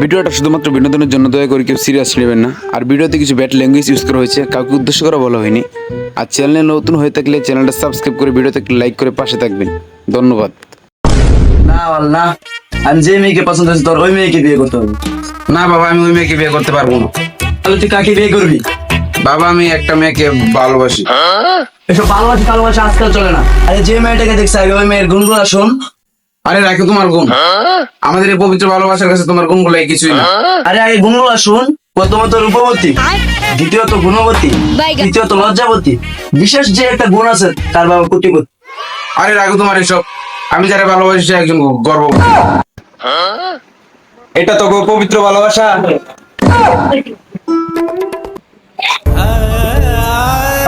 ভিডিওটা শুধুমাত্র বিনোদনের জন্য দয়া করে কেউ সিরিয়াস নেবেন না। আর ভিডিওতে কিছু ব্যাড ল্যাঙ্গুয়েজ ইউজ করা হয়েছে কাউকে উদ্দেশ্য করা বলা হয়নি। আর চ্যানেলে নতুন হয়ে থাকলে চ্যানেলটা সাবস্ক্রাইব করে ভিডিওতে লাইক করে পাশে থাকবেন। ধন্যবাদ। না আল্লাহ আমি যে মেয়েকে পছন্দ হয়েছে তোর ওই মেয়েকে বিয়ে করতে হবে। না বাবা আমি ওই মেয়েকে বিয়ে করতে পারব না। তাহলে তুই কাকে বিয়ে করবি? বাবা আমি একটা মেয়েকে ভালোবাসি। এসব ভালোবাসা ভালোবাসা আজকাল চলে না। আরে যে মেয়েটাকে দেখছে আগে ওই মেয়ের গুণগুলো শোন। আরে রাখো তোমার গুণ। আমাদের এই পবিত্র ভালোবাসার কাছে তোমার গুণগুলো কিছুই না। আরে আগে গুণগুলো শোন প্রথমত রূপবতী দ্বিতীয়ত গুণবতী তৃতীয়ত লজ্জাবতী। বিশেষ যে একটা গুণ আছে তার বাবা কোটিপতি। আরে রাখো তোমার এসব। আমি যারা ভালোবাসি সে একজন গর্ব। এটা তো পবিত্র ভালোবাসা।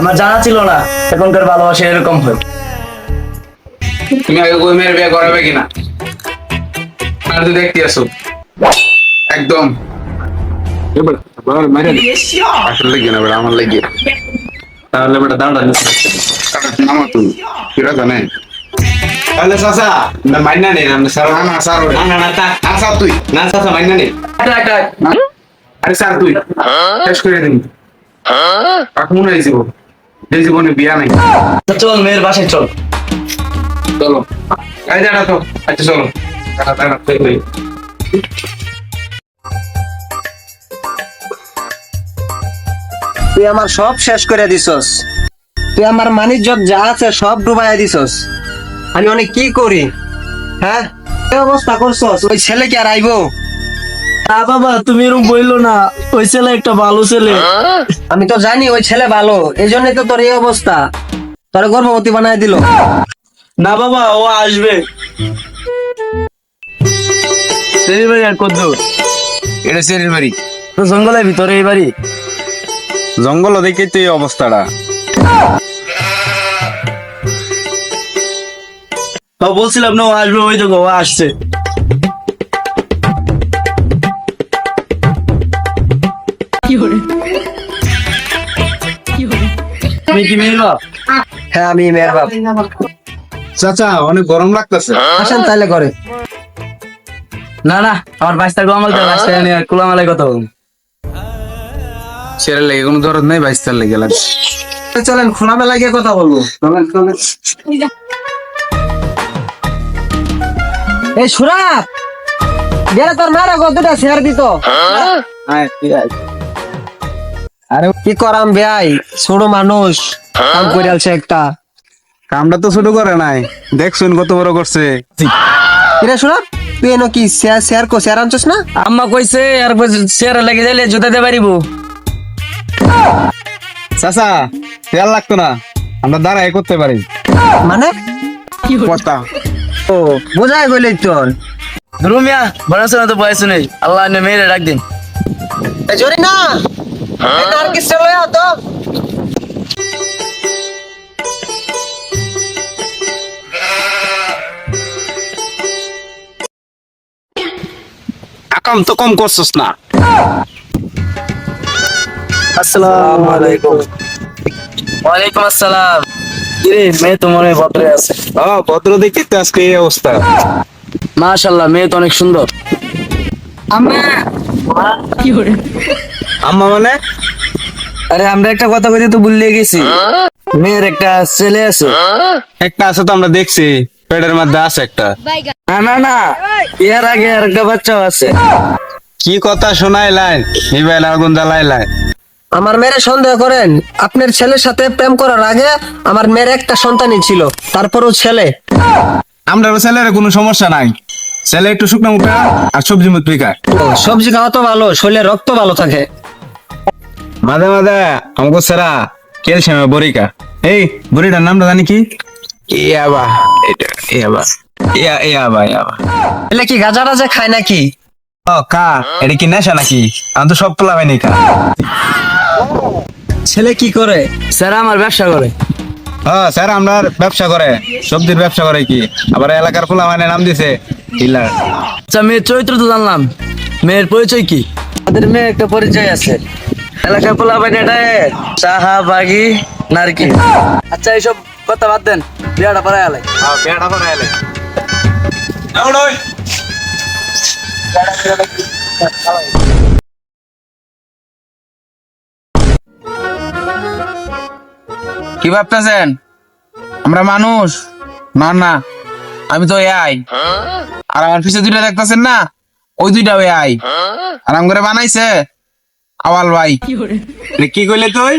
আমার জানা ছিল না এখনকার ভালোবাসা এরকম হয়। তুমি আগে ওই মেয়ের বিয়ে করাবে কিনা? আর তুই দেখতে আসো একদম। আসল আমার তাহলে বেটা দাঁড়া নামা তুমি কিরা জানে? তাহলে চাচা না মাইনা নেই আমরা স্যার না না স্যার না না না না স্যার তুই। না চাচা মাইনা নেই আরে স্যার তুই। শেষ করে দিন। এখন এই জীবন এই জীবনে বিয়া নাই। চল মেয়ের বাসায় চল। চলো। তো আচ্ছা চলো। দাঁড়া, দাঁড়া, তুই, আমার সব শেষ করে দিছস। তুই আমার মানিজ্য যা আছে সব ডুবাইয়া দিছস। আমি অনেক কি করি? হ্যাঁ? কি অবস্থা করছস? ওই ছেলে কি আর আইবো? না বাবা তুমি এরকম বইলো না। ওই ছেলে একটা ভালো ছেলে। আমি তো জানি ওই ছেলে ভালো এই জন্যই তো তোর এই অবস্থা। তোর গর্ভবতী বানায় দিল। না বাবা ও আসবে। বাড়ি আর এটা সেরির বাড়ি। তো জঙ্গলের ভিতরে এই বাড়ি? জঙ্গল দেখে তো এই অবস্থাটা। বলছিলাম না ও আসবে ওই তো ও আসছে। তুমি কি মেয়ে বাপ? হ্যাঁ আমি মেয়ের বাপ। চাচা অনেক গরম লাগতেছে। আসেন তাহলে করে না না আমার বাইশটা গোমাল তো বাইশটা নিয়ে কুলামালাই কথা বলুন ছেড়ে লেগে কোনো দরদ নাই বাইশটার লেগে লাগছে চলেন খোলামেলা গিয়ে কথা বলব। চলেন চলেন। এই সুরাত গেলে তোর মারা কতটা শেয়ার দিত। হ্যাঁ? আছে। আরে কি করাম ভাই? ছোট মানুষ কাম করে আলছে একটা। কামটা তো ছোট করে নাই। দেখছুন কত বড় করছে। কিরে সুরাত তুই এনো কি শেয়ার শেয়ার কো শেয়ার আনছস না? আম্মা কইছে আর চেয়ারে লেগে যাইলে জুতাতে পারিব চাচা তেল লাগতো না। আমরা দাঁড়াই করতে পারি। মানে? কথা। ও বোঝাই গইলে তোর। রুমিয়া বনাস না তো বয়স নেই? আল্লাহ নে মেরে ডাক দিন। জরি না আর কি তো। আকাম তো কম করছস না। আসসালামু আলাইকুম। ওয়ালাইকুম আসসালাম। কিরে মেয়ে তো মনে হয় ভদ্রে আছে। হ্যাঁ ভদ্র দেখতে তো আজকে এই অবস্থা। মাশাআল্লাহ মেয়ে তো অনেক সুন্দর। আম্মা। মানে? আরে আমরা একটা কথা কইতে তো ভুলে গেছি। মেয়ের একটা ছেলে আছে। একটা আছে তো আমরা দেখছি। পেটের মধ্যে আছে একটা। না না না। এর আগে আর একটা বাচ্চাও আছে। কি কথা শোনাই লাইন নিবাইল আগুন জ্বালাই লাইন আমার মেয়ের সন্দেহ করেন আপনার ছেলের সাথে প্রেম করার আগে আমার মেয়ের একটা সন্তানই ছিল তারপরও ছেলে। আমরা ছেলের কোনো সমস্যা নাই। ছেলে একটু শুকনো মুখা আর সবজি মুখ পিকায় সবজি খাওয়া তো ভালো শরীরে রক্ত ভালো থাকে। মাঝে মাঝে আমাকে সেরা ক্যালসিয়ামে বরিকা এই বড়িটার নামটা জানি কি? ইয়াবা এটা ইয়াবা ইয়া ইয়াবা ইয়াবা এলে কি গাজা টাজা খায় নাকি? ও কা এটা কি নেশা নাকি? আমি তো সব কা। ছেলে কি করে? স্যার আমার ব্যবসা করে। হ্যাঁ স্যার আমরা ব্যবসা করে সবজির ব্যবসা করে কি? আবার এলাকার পোলা মানে নাম দিছে ডিলার আচ্ছা মেয়ের চরিত্র তো জানলাম। মেয়ের পরিচয় কি? আমাদের মেয়ে একটা পরিচয় আছে। এলাকার পোলা বাইনে সাহা বাগি নারকি আচ্ছা এইসব কথা বাদ দেন বিয়াটা পরে আলাই হ্যাঁ পেয়াটা করে এলে কি ভাবতেছেন? আমরা মানুষ? না না আমি তো এআই আর আমার পিছে দুইটা দেখতেছেন না? ওই দুইটা এআই আর আম করে বানাইছে আওয়াল ভাই। কি কইলে তুই?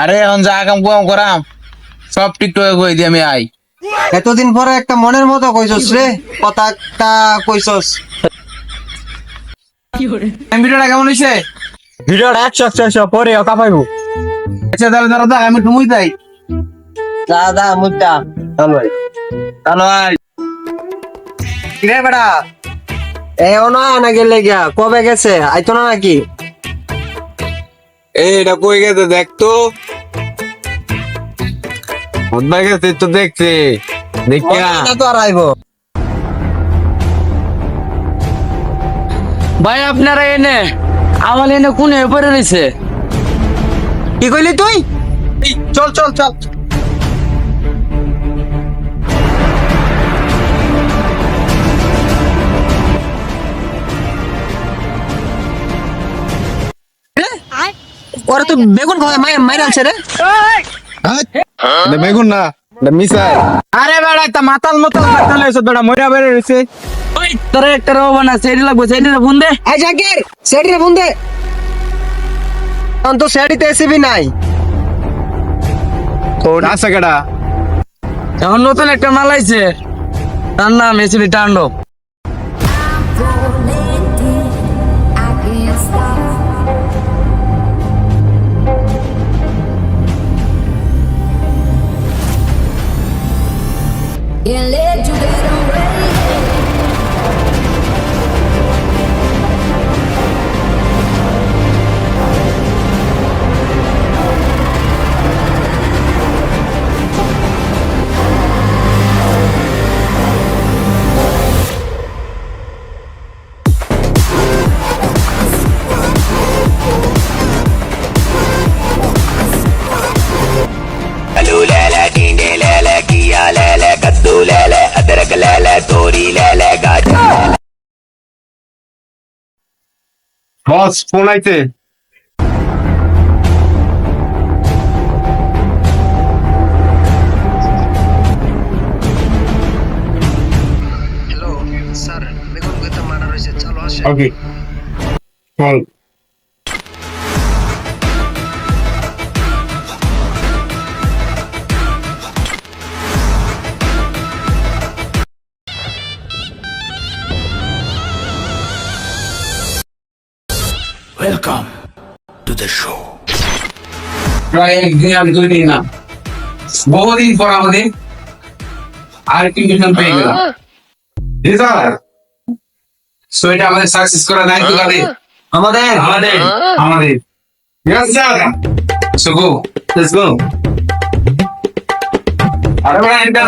আরে এখন যা কাম কাম করাম। সব টিকটকে কই দি আমি আই। এতদিন পরে একটা মনের মতো কইছস রে? কথা একটা কইছস ভিডিওটা কেমন হইছে? ভিডিওটা একশো একশো একশো পরে ওকা পাইবো। আচ্ছা তাহলে দেখ আমি টুমুই তাই। দা দা মুদ্দা। চল ভাই। চলো ভাই কিরে বেটা? এও না না গেলে গিয়া কবে গেছে? আইতো না নাকি? এই এটা কই গেছে দেখ হদ্দাই গেছে তো দেখছে। দেখিয়া তো আর আইবো। ভাই আপনারা এনে আমার এনে কোনে পড়ে রয়েছে কি কইলি তুই? এই, চল চল চল। ওরা তো বেগুন আছে রে। বেগুন না মিসাই আরে বেড়া একটা মাতাল মাতাল মাতাল এসে বেড়া মইরা বেড়ে রইছে। ওই তোর একটা রোবা না সেটি লাগবে সেটি ফোন দে জাকির সেটি সেটিতে এসিবি নাই। আছে কেডা? এখন নতুন একটা মাল আইছে। তার নাম এসিবি তাণ্ডব do that. বস ফোন আইছে। হ্যালো স্যার চলো আসে ওকে চল প্রায় একদিন আমি দুই দিন না। বহুদিন পর আমাদের আর কি মিশন পেয়ে গেলাম। স্যার সো এটা আমাদের সাকসেস করা নাই তো গাড়ি আমাদের। আমাদের। আমাদের। Yes sir so go let's go আরে ভাই এটা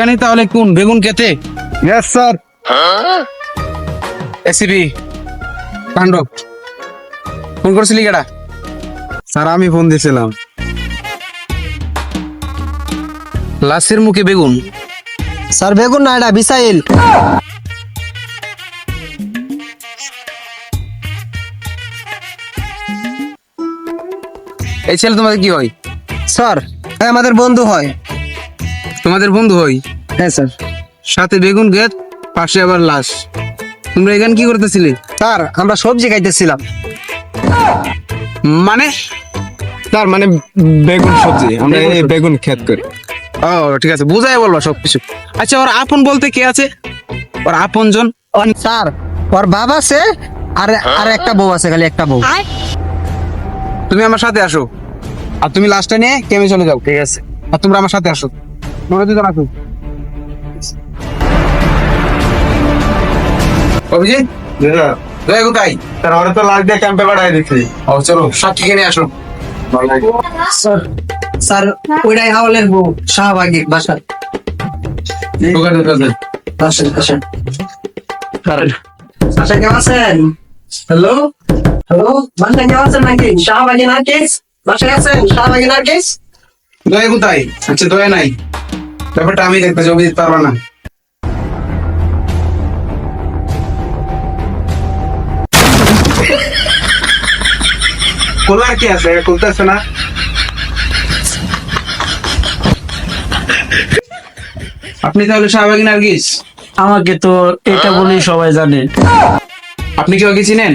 এখানে তাহলে কোন বেগুন খেতে? ইয়েস স্যার এসিবি ফোন করছিলি কেডা? স্যার আমি ফোন দিছিলাম। লাশের মুখে বেগুন। স্যার বেগুন না এটা বিসাইল এই ছেলে তোমাদের কি হয়? স্যার এ আমাদের বন্ধু হয়। তোমাদের বন্ধু হয় হ্যাঁ স্যার। সাথে বেগুন গেট পাশে আবার লাশ। তোমরা এখানে কি করতেছিলে? স্যার আমরা সবজি খাইতেছিলাম। মানে? স্যার মানে বেগুন সবজি। আমরা এই বেগুন ক্ষেত করি। ও ঠিক আছে বুঝাই বলবা সবকিছু। আচ্ছা ওর আপন বলতে কে আছে? ওর আপন জন স্যার ওর বাবা আছে আর আর একটা বউ আছে খালি একটা বউ। তুমি আমার সাথে আসো। আর তুমি লাস্টটা নিয়ে কেমে চলে যাও? ঠিক আছে। আর তোমরা আমার সাথে আসো। নয় দুজন আসুন অভিজিৎ? হ্যাঁ। জয় কোথায়? স্যার ওরা তো লাগ দিয়ে ক্যাম্পে পাঠাই দিচ্ছি ও চলো সব ঠিক নিয়ে আসো স্যার স্যার ওইটাই হাওলের বউ শাহবাগের বাসা আসেন আসেন। আচ্ছা কেমন আছেন? হ্যালো হ্যালো বাসা কেমন আছেন নাকি? শাহবাগের নার্কেস বাসায় আছেন? শাহবাগের নার্কেস দয়া কোথায়? আচ্ছা দয়া নাই। ব্যাপারটা আমি দেখতে পারবা না। খোলার কি আছে? খুলতেছে না? আপনি তাহলে শাহবাগী নার্গিস? আমাকে তো এটা বলেই সবাই জানে। আপনি কি ওকে চিনেন?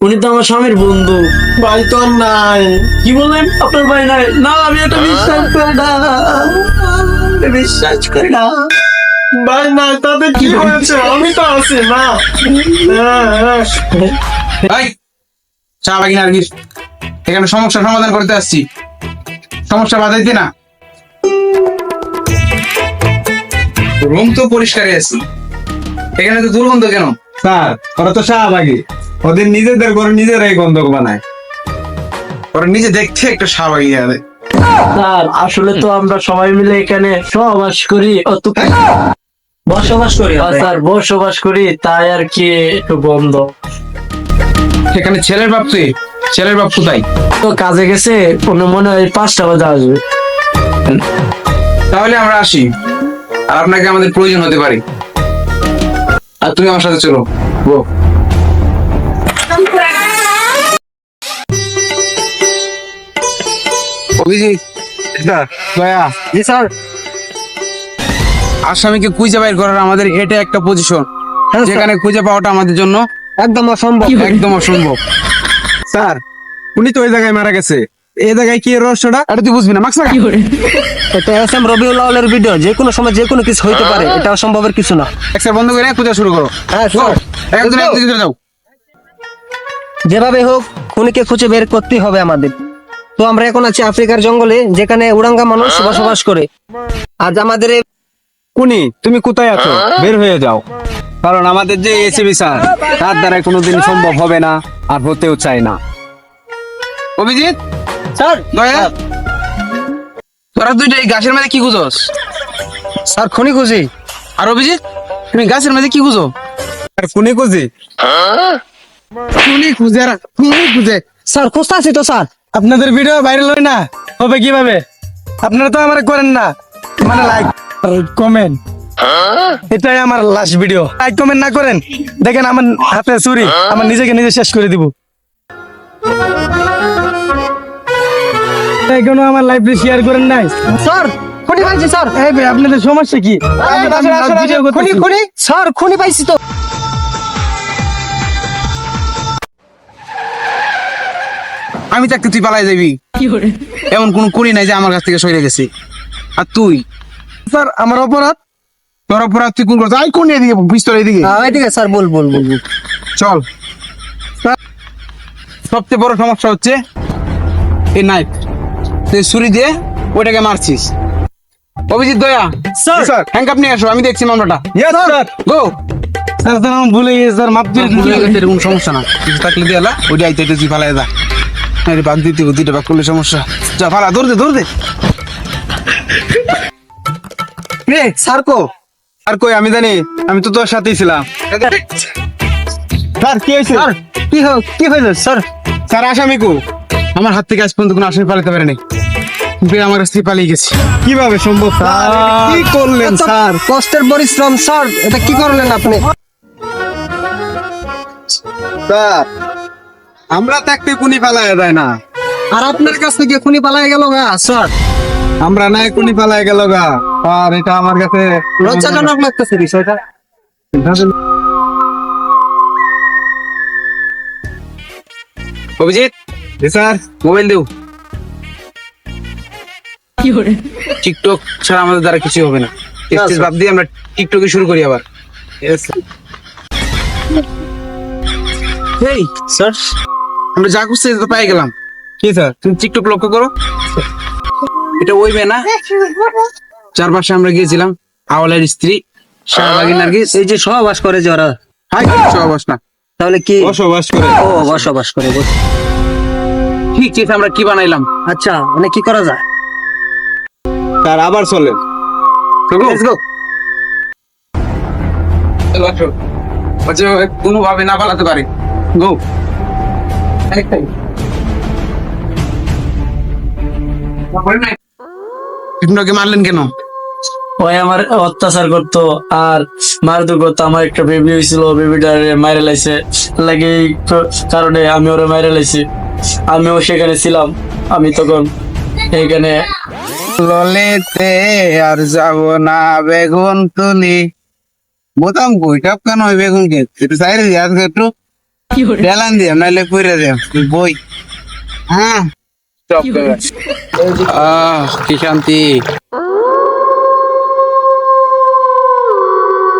উনি তো আমার স্বামীর বন্ধু। ভাই তো আর নাই। কি বলেন আপনার ভাই নাই। না আমি এটা বিশ্বাস করি না। আমি বিশ্বাস করি না। ভাই নাই তাদের কি হয়েছে? আমি তো আছি না। হ্যাঁ, হ্যাঁ। ভাই শাহবাগী নার্গিস এখানে সমস্যা সমাধান করতে আসছি। সমস্যা বাধাইতে না। রুম তো পরিষ্কারই আছে। এখানে তো দুর্গন্ধ কেন? স্যার ওরা তো শাহবাগী ওদের নিজেদের করে নিজেরাই গন্ধক বানায়। ওরা নিজে দেখতে একটা শাহবাগী আছে স্যার আসলে তো আমরা সবাই মিলে এখানে সহবাস করি অত বসবাস করি স্যার বসবাস করি তাই আর কি একটু বন্ধ এখানে ছেলের বাপ তুই? ছেলের বাপ কোথায়? তো কাজে গেছে কোনো মনে হয় পাঁচটা বাজে আসবে। তাহলে আমরা আসি। আর আপনাকে আমাদের প্রয়োজন হতে পারে। আর তুমি আমার সাথে চলো। গো দয়া জি স্যার আসামিকে খুঁজে বাইর করার আমাদের এটা একটা পজিশন হ্যাঁ, যেখানে খুঁজে পাওয়াটা আমাদের জন্য একদম অসম্ভব একদম অসম্ভব স্যার উনি তো ওই জায়গায় মারা গেছে এই জায়গায় কি রহস্যটা এটা তুই বুঝবি না মাক্স না এটা এস এম রবিউল আউলের ভিডিও যে কোনো সময় যে কোনো কিছু হইতে পারে এটা অসম্ভবের কিছু না একটা বন্ধ করে খুঁজে শুরু করো হ্যাঁ স্যার একজন একদিকে যাও যেভাবে হোক খুনিকে খুঁজে বের করতেই হবে আমাদের তো আমরা এখন আছি আফ্রিকার জঙ্গলে যেখানে উড়াঙ্গা মানুষ বসবাস করে। আজ আমাদের কুনি তুমি কোথায় আছো? বের হয়ে যাও। কারণ আমাদের যে এসিবি স্যার তার দ্বারা কোনোদিন সম্ভব হবে না আর হতেও চায় না। অভিজিৎ? স্যার দয়া? তোরা দুইটা এই গাছের মাঝে কি খুঁজোস? স্যার খুনি খুঁজি। আর অভিজিৎ তুমি গাছের মাঝে কি খুঁজো? আর কুনি কুজি খুনি খুঁজে খুনি খুঁজে। স্যার খুঁজতে আছি তো স্যার। আপনাদের ভিডিও ভাইরাল হয় না? হবে কীভাবে? আপনারা তো আমার করেন না। মানে লাইক কমেন্ট এটাই আমার লাস্ট ভিডিও লাইক কমেন্ট না করেন। দেখেন আমার হাতে চুরি। আমার নিজেকে নিজে শেষ করে দিব। এখনও আমার লাইফে শেয়ার করেন নাই। স্যার খুনি পাইছি স্যার এই আপনাদের সমস্যা কি? খুনি স্যার খুনি পাইছি তো। আমি থাকতে তুই পালাই যাবি। এমন কোন কুড়ি নাই যে আমার কাছ থেকে সরে গেছে। আর তুই? স্যার আমার অপরাধ? তোর অপরাধ তুই কোন করছিস? আই কোন এদিকে পিস্তল এদিকে। আছে স্যার বল বল বল। চল। সবচেয়ে বড় সমস্যা হচ্ছে এই নাইফ তুই ছুরি দিয়ে ওইটাকে মারছিস। অভিজিৎ দয়া স্যার। স্যার হ্যাঙ্কাপ নিয়ে আসো আমি দেখছি মামলাটা। Yes sir. Go sir sir আমার ভুলে গেছে স্যার মাপ দিয়ে দিন। এরকম সমস্যা না। কিছু থাকলে দিয়ে এলা ওইটা আইতে আইতে তুই ফালাই যা। আরে বাদ দিতে দুইটা বাক করলে সমস্যা। যা ফালা দৌড় দে দৌড় দে। রে স্যার কো? আর কই আমি জানি আমি তো তোর সাথেই ছিলাম। স্যার কি হয়েছে? স্যার কি কি হয়েছে স্যার? স্যার আসামি কো। আমার হাত থেকে আজ পর্যন্ত কোনো আসামি পালাতে পারেনি। আমার কাছ থেকে পালিয়ে গেছে। কীভাবে সম্ভব? কি করলেন স্যার? কষ্টের পরিশ্রম স্যার? এটা কি করলেন আপনি? স্যার আমরা থাকতে কুনি পালায় যায় না। আর আপনার কাছ থেকে খুনি পালাই গেল গা? স্যার। আমরা নাই কুনি পালায় গেল গা। আর এটা আমার কাছে লজ্জাজনক লাগতেছে বিষয়টা। অভিজিৎ? স্যার। মোবাইল দেও। টিকটক ছাড়া আমাদের দ্বারা কিছু হবে না। স্টেজ বাদ দিয়ে আমরা টিকটকে শুরু করি আবার। এই স্যার। আমরা যা খুঁজছি তো পাই গেলাম। কি স্যার তুমি টিকটক লক্ষ্য করো? এটা ওই না? চারপাশে আমরা গিয়েছিলাম আওয়ালের স্ত্রী শাহবাগী নার্গিস এই যে সহবাস করে যে ওরা। হাই বসবাস না। তাহলে কি? বসবাস করে। ও বসবাস করে। ঠিক আছে আমরা কি বানাইলাম? আচ্ছা মানে কি করা যায়? তার আবার চলেন। Let's go. কোনো ভাবে না পালাতে পারে। গো আপনাকে মারলেন কেন? ওই আমার অত্যাচার করতো আর মারধর করতো। আমার একটা বেবি হয়েছিল বেবিটার মাইরে লাইছে। লাগে এই কারণে আমি ওরা মাইরে লাইছি। আমিও সেখানে ছিলাম আমি তখন এইখানে ললেতে আর যাব না বেগুন তুলি। বোতাম বইটাপ কেন ওই বেগুন কে একটু সাইড একটু। ডেলান দিয়ে নাইলে পুরে দে বই। হ্যাঁ। আহ কি শান্তি।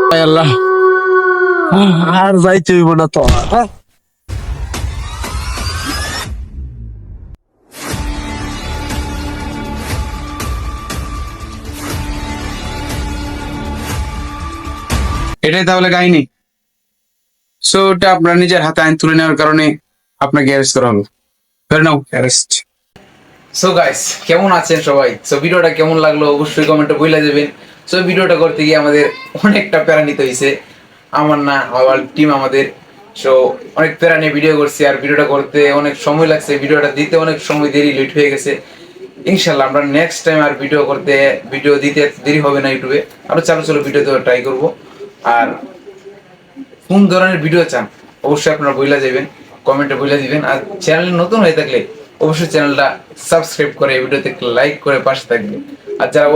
হায় আল্লাহ। আর যাইতে হইব না তো। এটাই তাহলে কাহিনী। সো ওটা আপনার নিজের হাতে আইন তুলে নেওয়ার কারণে আপনাকে অ্যারেস্ট করা হলো। ধরে নাও অ্যারেস্ট সো গাইস কেমন আছেন সবাই? সো ভিডিওটা কেমন লাগল অবশ্যই কমেন্টে বলে দেবেন সো ভিডিওটা করতে গিয়ে আমাদের অনেকটা প্যারা নিতে হয়েছে আমার না, আমার টিম আমাদের। সো অনেক প্যারা নিয়ে ভিডিও করছি আর ভিডিওটা করতে অনেক সময় লাগছে। ভিডিওটা দিতে অনেক সময় দেরি লেট হয়ে গেছে। ইনশাল্লাহ, আমরা নেক্সট টাইম আর ভিডিও করতে ভিডিও দিতে দেরি হবে না ইউটিউবে আরও চালু চালু ভিডিও দেওয়ার ট্রাই করব। আর কোন ধরনের ভিডিও চান, অবশ্যই আপনারা বইলা যাবেন কমেন্টে বইলা দিবেন আর চ্যানেল নতুন হয়ে থাকলে অবশ্যই চ্যানেলটা সাবস্ক্রাইব করে এই ভিডিওতে লাইক করে পাশে থাকবেন। আর যারা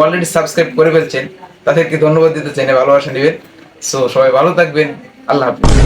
অলরেডি সাবস্ক্রাইব করে ফেলছেন, তাদেরকে ধন্যবাদ দিতে চাই, ভালোবাসা নেবেন সো সবাই ভালো থাকবেন। আল্লাহ হাফিজ।